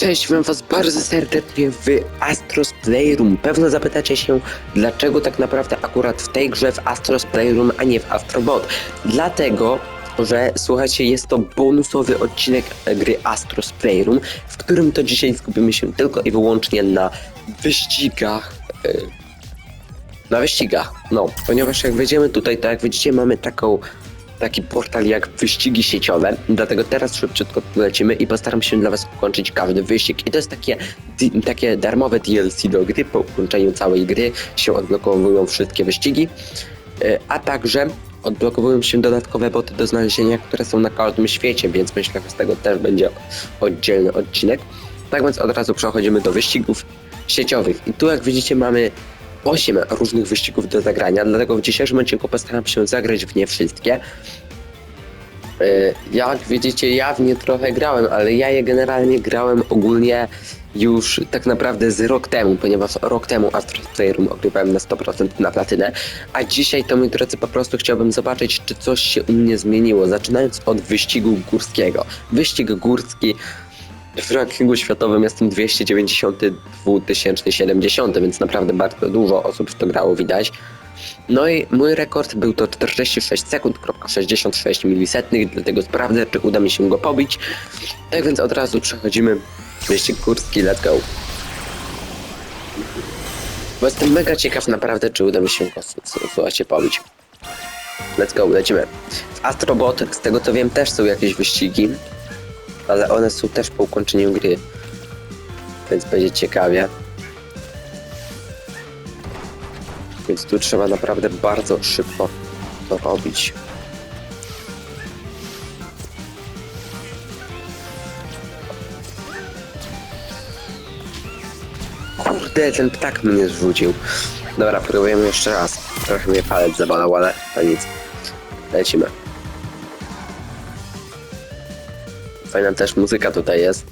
Cześć, witam was bardzo serdecznie w Astros Playroom. Pewno zapytacie się, dlaczego tak naprawdę akurat w tej grze w Astros Playroom, a nie w Astrobot. Dlatego, że słuchajcie, jest to bonusowy odcinek gry Astros Playroom, w którym to dzisiaj skupimy się tylko i wyłącznie na wyścigach. e, Na wyścigach, no, ponieważ jak wejdziemy tutaj, to jak widzicie, mamy taką taki portal jak wyścigi sieciowe, dlatego teraz szybciutko lecimy i postaram się dla Was ukończyć każdy wyścig. I to jest takie, takie darmowe DLC do gry, po ukończeniu całej gry się odblokowują wszystkie wyścigi, E, a także odblokowują się dodatkowe boty do znalezienia, które są na każdym świecie, więc myślę, że z tego też będzie oddzielny odcinek. Tak więc od razu przechodzimy do wyścigów sieciowych. I tu jak widzicie mamy 8 różnych wyścigów do zagrania, dlatego w dzisiejszym odcinku postaram się zagrać w nie wszystkie. E, Jak widzicie, ja w nie trochę grałem, ale ja je generalnie grałem ogólnie już tak naprawdę z rok temu, ponieważ rok temu Astro Playroom ogrywałem na 100% na platynę, a dzisiaj to, moi drodzy, po prostu chciałbym zobaczyć, czy coś się u mnie zmieniło, zaczynając od wyścigu górskiego. Wyścig górski w rankingu światowym jestem 292 070, więc naprawdę bardzo dużo osób w to grało, widać. No i mój rekord był to 46 sekund, 66 milisetnych, dlatego sprawdzę, czy uda mi się go pobić. Tak więc od razu przechodzimy wyścig górski, let's go. Bo jestem mega ciekaw naprawdę, czy uda mi się go, słuchajcie, pobić. Let's go, lecimy. W Astrobot, z tego co wiem, też są jakieś wyścigi, ale one są też po ukończeniu gry. Więc będzie ciekawie. Więc tu trzeba naprawdę bardzo szybko to robić. Kurde, ten ptak mnie zrzucił. Dobra, próbujemy jeszcze raz. Trochę mnie palec zabalał, ale to nic. Lecimy. Fajna też muzyka tutaj jest.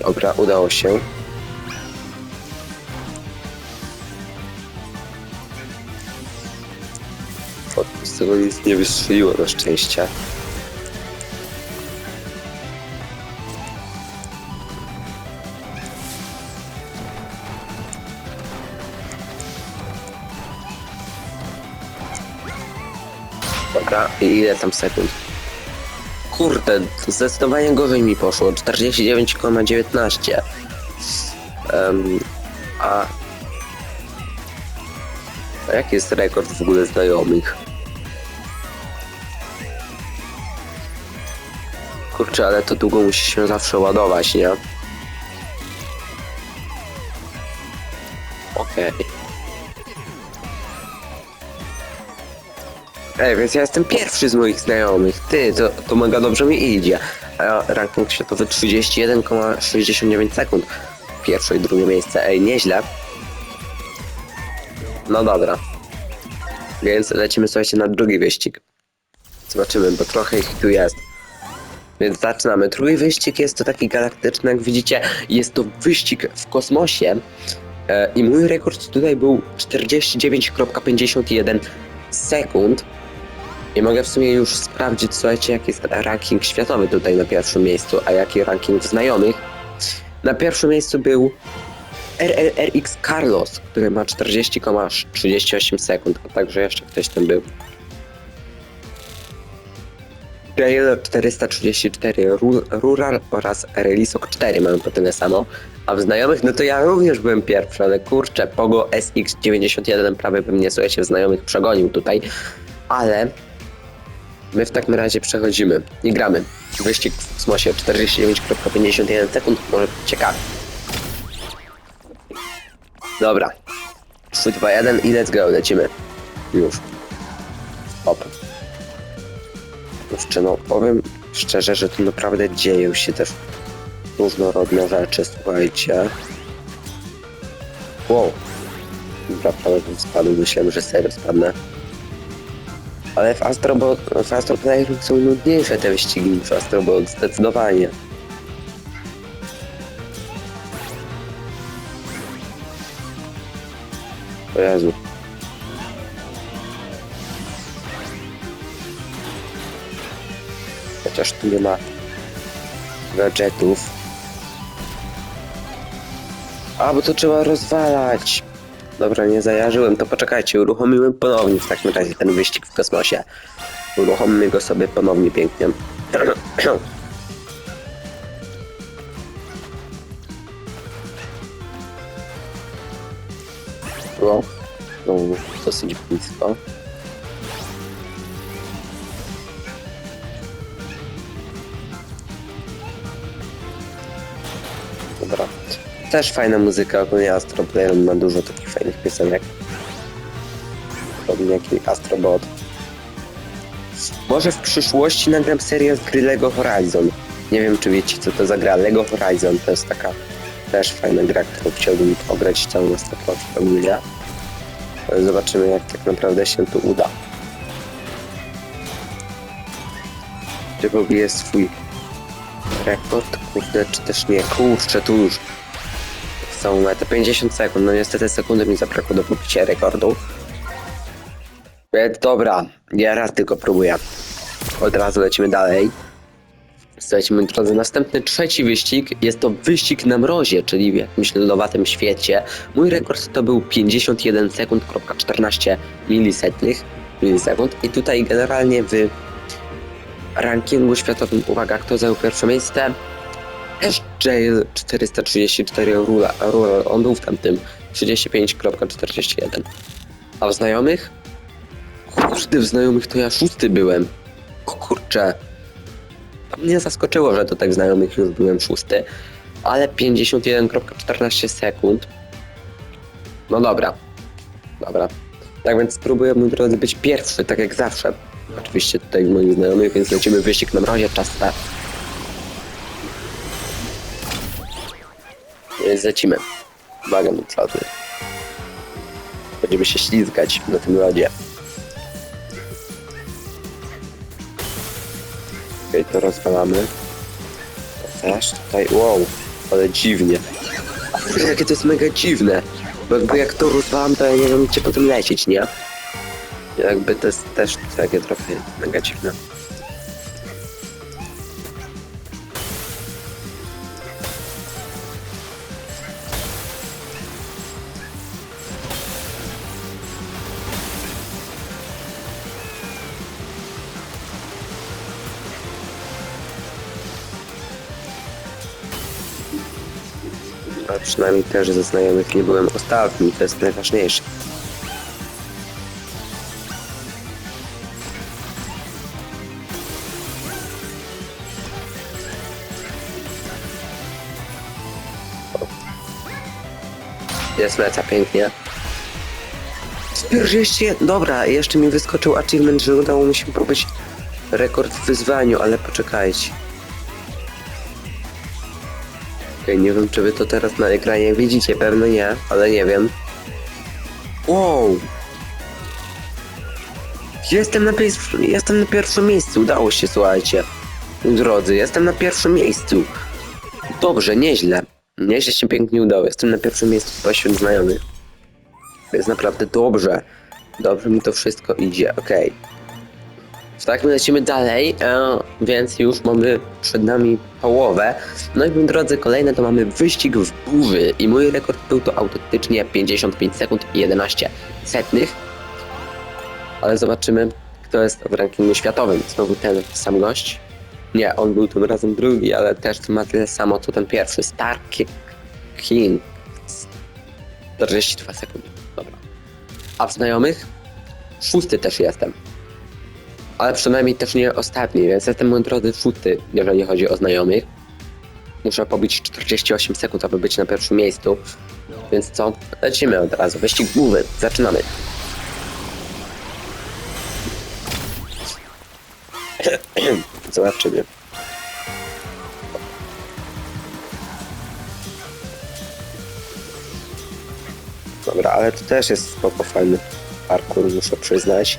Dobra, udało się. Z tego nic nie wystrzeliło na szczęście. Dobra, i ile tam sekund? Kurde, zdecydowanie gorzej mi poszło. 49,19. Um, a... A jaki jest rekord w ogóle znajomych? Kurczę, ale to długo musi się zawsze ładować, nie? Okej. Ej, więc ja jestem pierwszy z moich znajomych. Ty, to, to mega dobrze mi idzie. A ranking światowy 31,69 sekund. Pierwsze i drugie miejsce. Ej, nieźle. No dobra. Więc lecimy słuchajcie na drugi wyścig. Zobaczymy, bo trochę ich tu jest. Więc zaczynamy. Drugi wyścig jest to taki galaktyczny, jak widzicie, jest to wyścig w kosmosie. E, I mój rekord tutaj był 49,51 sekund. I mogę w sumie już sprawdzić, słuchajcie, jaki jest ranking światowy tutaj na pierwszym miejscu, a jaki ranking znajomych. Na pierwszym miejscu był RLRX Carlos, który ma 40,38 sekund, a także jeszcze ktoś tam był. Dale 434 Ru- Rural oraz Relisok 4 mają po tyle samo. A w znajomych, no to ja również byłem pierwszy, ale kurczę, Pogo SX91 prawie by mnie, słuchajcie, w znajomych przegonił tutaj. Ale my w takim razie przechodzimy i gramy. Wyścig w kosmosie 49,51 sekund, może ciekawy. Dobra. 3, 2, 1 i let's go, lecimy. Już. Hop. Jeszcze no, powiem szczerze, że tu naprawdę dzieją się też różnorodne rzeczy, słuchajcie. Wow. Dobra, prawie spadł, myślałem, że serio spadnę. Ale w Astro, w Astro Playroom są nudniejsze te wyścigi niż w Astro Bot, zdecydowanie. Jezu. Chociaż tu nie ma gadżetów. A, bo to trzeba rozwalać. Dobra, nie zajarzyłem, to poczekajcie, uruchomiłem ponownie w takim razie ten wyścig w kosmosie. Uruchomimy go sobie ponownie pięknie. O, no, dosyć blisko. Dobra. Też fajna muzyka, ogólnie Astro Player ma dużo takich fajnych piosenek. Podobnie jak i Astro Bot. Może w przyszłości nagram serię z gry LEGO Horizon. Nie wiem, czy wiecie, co to za gra. LEGO Horizon to jest taka też fajna gra, którą chciałbym ograć całą na 100% ogólnie. Ale Zobaczymy, jak tak naprawdę się tu uda. Czy pobiję swój rekord? Kurde, czy też nie? Kurczę, tu już w całą metę. 50 sekund. No niestety sekundy mi zabrakło do pobicia rekordu. Więc dobra, ja raz tylko próbuję. Od razu lecimy dalej. Słuchajcie, drodzy, następny trzeci wyścig jest to wyścig na mrozie, czyli w jakimś lodowatym świecie. Mój rekord to był 51 sekund, 14 milisetnych, milisekund i tutaj generalnie w rankingu światowym, uwaga, kto zajął pierwsze miejsce? SJ 434 Rula, Rula, on był w tamtym 35.41. A w znajomych? Kurde, w znajomych to ja szósty byłem. O kurczę. Mnie zaskoczyło, że to tak znajomych już byłem szósty. Ale 51.14 sekund. No dobra. Dobra. Tak więc spróbuję, mój drodzy, być pierwszy, tak jak zawsze. Oczywiście tutaj moich znajomych, więc lecimy wyścig na mrozie, czas start. Lecimy. Uwaga, mój drodzy. Będziemy się ślizgać na tym lodzie. Okej, to rozwalamy. Też tutaj, wow, ale dziwnie. Jakie to jest mega dziwne. Bo jakby jak to rozwalam, to ja nie wiem gdzie potem lecieć, nie? Jakby to jest też takie trochę mega dziwne. A przynajmniej też ze znajomych nie byłem ostatni, to jest najważniejsze. Jest meca pięknie. 41, dobra, jeszcze mi wyskoczył achievement, że udało mi się pobić rekord w wyzwaniu, ale poczekajcie. Okej, nie wiem czy wy to teraz na ekranie widzicie, pewno nie, ale nie wiem. Wow! Jestem na, jestem na pierwszym miejscu, udało się, słuchajcie. Drodzy, jestem na pierwszym miejscu. Dobrze, nieźle. Nieźle się pięknie udało, jestem na pierwszym miejscu spośród znajomych. Jest naprawdę dobrze. Dobrze mi to wszystko idzie, okej. W takim lecimy dalej, e, więc już mamy przed nami połowę. No i drodzy, kolejne to mamy wyścig w burzy i mój rekord był to autentycznie 55 sekund i 11 setnych. Ale zobaczymy, kto jest w rankingu światowym. Znowu ten sam gość. Nie, on był tym razem drugi, ale też ma tyle samo co ten pierwszy. Star Ki- King. 42 sekundy. Dobra. A w znajomych? Szósty też jestem ale przynajmniej też nie ostatni, więc jestem mój drodzy szósty, jeżeli chodzi o znajomych. Muszę pobić 48 sekund, aby być na pierwszym miejscu. Więc co? Lecimy od razu. Wyścig głowy. Zaczynamy. Zobaczymy. Dobra, ale to też jest spoko fajny parkour, muszę przyznać.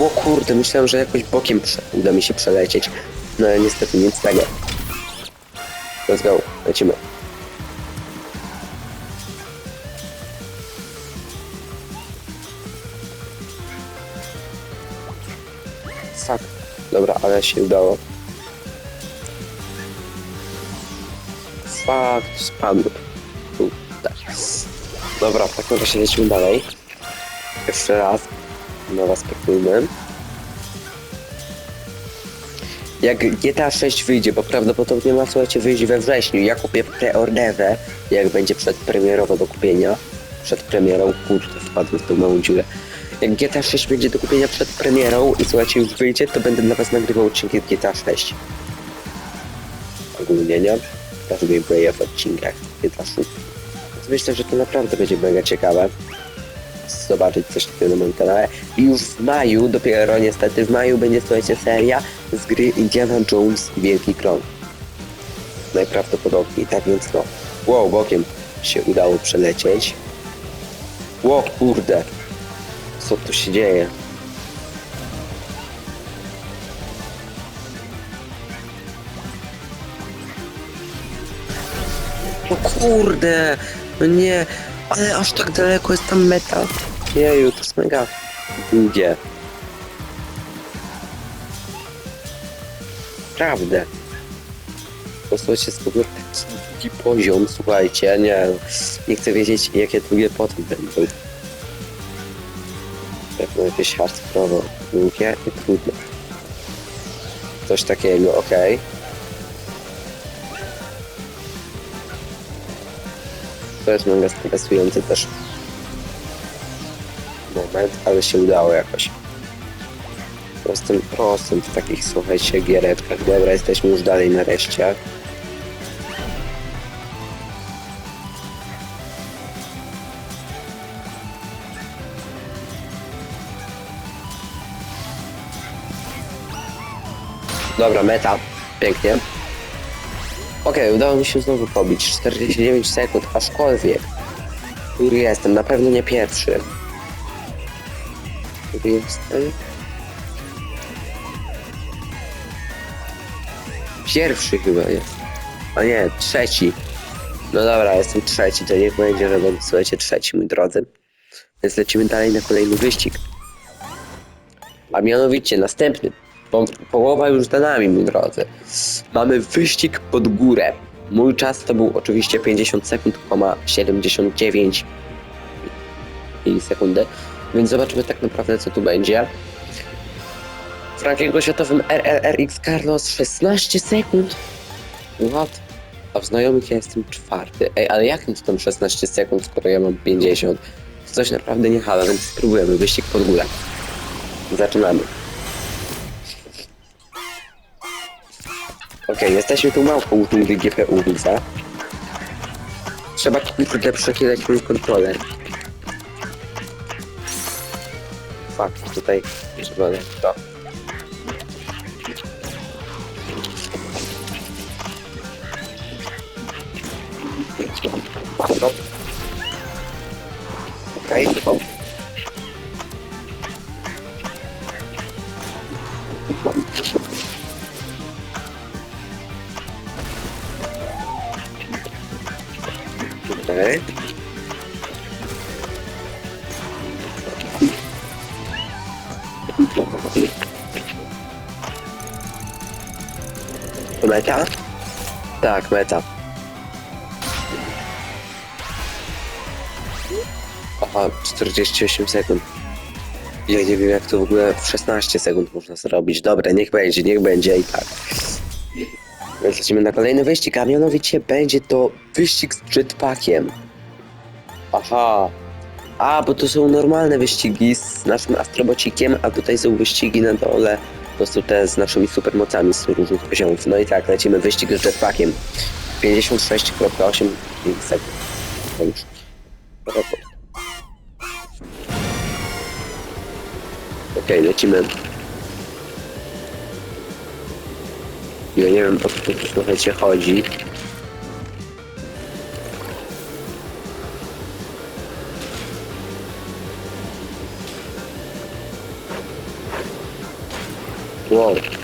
O kurde, myślałem, że jakoś bokiem uda mi się przelecieć. No ale niestety nic z tego. Let's go, lecimy. Fuck. Dobra, ale się udało. Fuck, spadł. Tak. Dobra, w takim razie lecimy dalej. Jeszcze raz. No respektujmy. Jak GTA 6 wyjdzie, bo prawdopodobnie ma słuchajcie wyjść we wrześniu. Ja kupię preorderę, jak będzie przedpremierowo do kupienia. Przed premierą, kurde, wpadłem w tą małą dziurę. Jak GTA 6 będzie do kupienia przed premierą i słuchajcie, już wyjdzie, to będę dla was nagrywał odcinki z GTA 6. Ogólnie, nie? Też gameplaye w odcinkach GTA 6. Więc myślę, że to naprawdę będzie mega ciekawe zobaczyć coś takiego na moim kanale. I już w maju, dopiero niestety w maju będzie słuchajcie seria z gry Indiana Jones i Wielki Kron. Najprawdopodobniej, tak więc no. Wow, bokiem się udało przelecieć. Ło, kurde. Co tu się dzieje? O kurde! No nie, ale aż tak daleko jest tam meta. Jeju, to jest mega długie. Prawdę. Posłuchajcie, jest w ogóle taki długi poziom, słuchajcie, nie, nie chcę wiedzieć, jakie długie potem będą. Pewno jakieś hardkorowo długie i trudne. Coś takiego, okej. To jest mega stresujący też moment, ale się udało jakoś. Prostym, prostym w takich, słuchajcie, giereczkach. Dobra, jesteśmy już dalej nareszcie. Dobra, meta. Pięknie. Okej, udało mi się znowu pobić. 49 sekund, aczkolwiek. Który jestem? Na pewno nie pierwszy. Który jestem? Pierwszy chyba jest. A nie, trzeci. No dobra, jestem trzeci, to niech będzie, że będę, słuchajcie, trzeci, mój drodzy. Więc lecimy dalej na kolejny wyścig. A mianowicie następny. Po, połowa już za nami, mój drodzy. Mamy wyścig pod górę. Mój czas to był oczywiście 50 sekund, koma 79 sekundy. Więc zobaczymy tak naprawdę co tu będzie. W rankingu światowym RRRX Carlos 16 sekund. What? A w znajomych ja jestem czwarty. Ej, ale jak to tam 16 sekund, skoro ja mam 50? To coś naprawdę nie hala, więc spróbujemy. Wyścig pod górę. Zaczynamy. Okej, jesteśmy tu małpą tym GPU, widzę. Trzeba kurde przechylać mój kontroler. Fuck, tutaj trzeba to. Stop. Meta? Tak, meta. Aha, 48 sekund. Ja nie wiem jak to w ogóle w 16 sekund można zrobić. Dobra, niech będzie, niech będzie i tak. Więc lecimy na kolejny wyścig, a mianowicie będzie to wyścig z jetpackiem. Aha. A, bo to są normalne wyścigi z naszym astrobocikiem, a tutaj są wyścigi na dole. Prostu te z naszymi supermocami z różnych poziomów. No i tak, lecimy wyścig z jetpackiem. 56,8 sekund. Okej, lecimy. Ja nie wiem o co tu słuchajcie chodzi. Wow.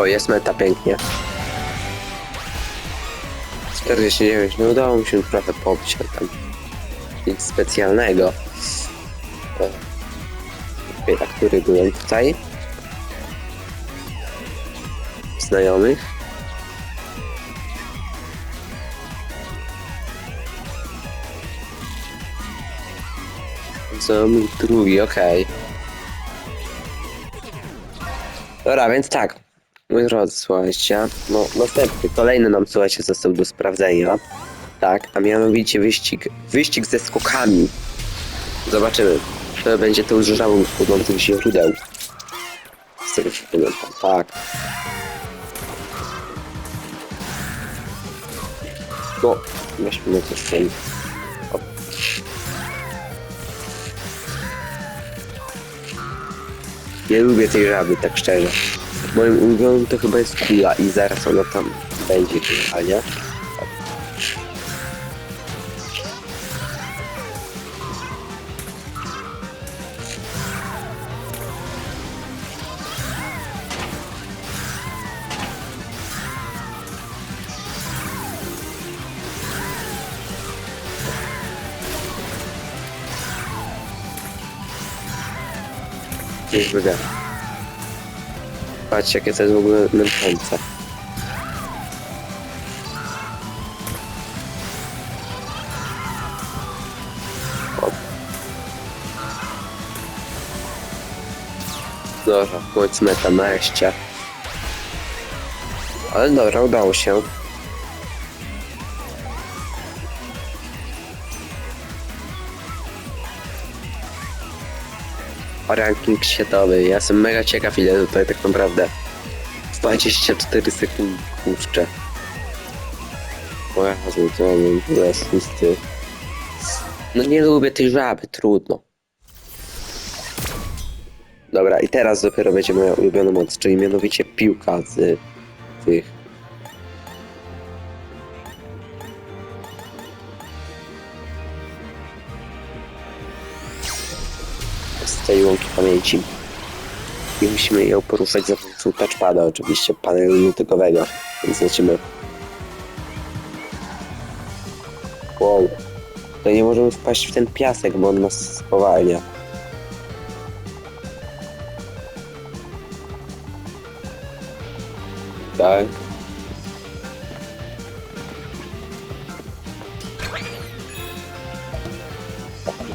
O, jest meta pięknie. 49, no udało mi się trochę pobić, ale tam nic specjalnego. Chwila, który byłem tutaj? Znajomych? Znajomych drugi, okej. Dobra, więc tak. Moi drodzy, słuchajcie, no następny, kolejny nam, słuchajcie, został do sprawdzenia. Tak, a mianowicie wyścig, wyścig ze skokami. Zobaczymy, kto będzie to używał płynących źródeł. Z tego się pamiętam, tak. No, weźmy coś ten. O. Nie lubię tej żaby, tak szczerze. Moim ulubionym to chyba jest kula i zaraz ona tam będzie chyba, nie? Już. Patrzcie, jakie to jest w ogóle męczące. Dobra, w końcu meta. Ale dobra, udało się. Ranking światowy. Ja jestem mega ciekaw, ile tutaj tak naprawdę 24 sekundy kurczę. Jezu, to. No nie lubię tej żaby, trudno. Dobra, i teraz dopiero będzie moja ulubiona moc, czyli mianowicie piłka z tych tej łąki pamięci. I musimy ją poruszać za pomocą touchpada, oczywiście panelu dotykowego, więc lecimy. Wow. To nie możemy wpaść w ten piasek, bo on nas spowalnia. Tak.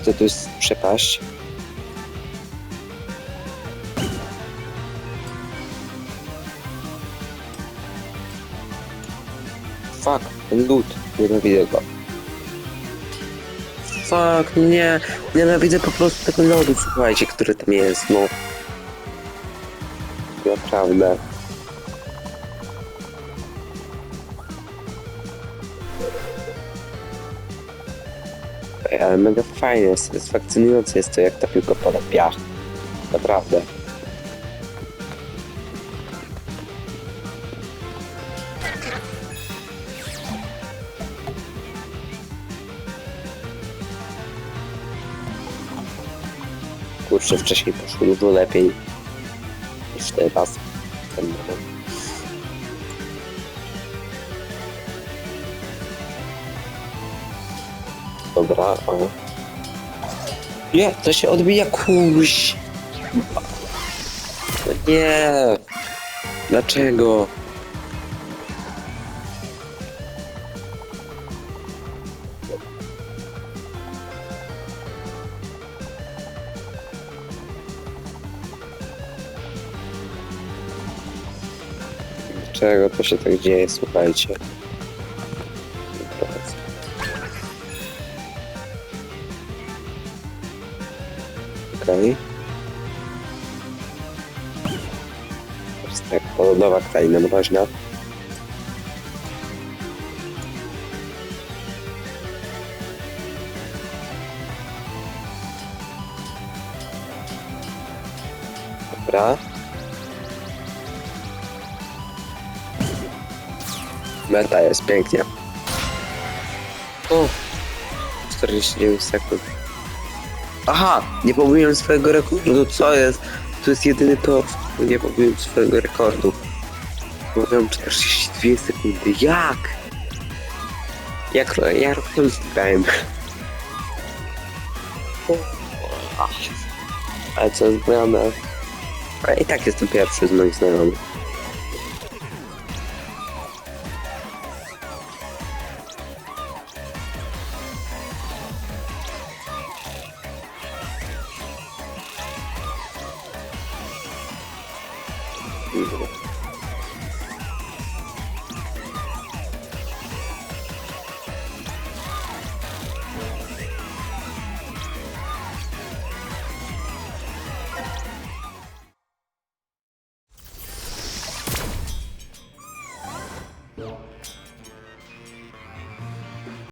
To tu jest przepaść. Fuck, ten lód. Nienawidzę go. Fuck, nie. Nienawidzę po prostu tego lodu, słuchajcie, który tam jest, no. Naprawdę. Ej, ale mega fajnie, satysfakcjonujące jest to, jak ta piłka pada piach. Naprawdę. Kurczę, wcześniej poszło dużo lepiej niż teraz. Ten moment. Dobra, o. Nie, to się odbija kurś. Nie. Dlaczego? dlaczego to się tak dzieje, słuchajcie. Okej. Okay. Tak, polodowa kraina no mroźna. Dobra. Meta jest pięknie. O! 49 sekund. Aha! Nie pobiłem swojego rekordu, co jest? To jest jedyny to, nie pobiłem swojego rekordu. Mówiłem 42 sekundy. Jak? Jak, jak to grałem? Ale co gramy? A i tak jestem pierwszy z moich znajomych.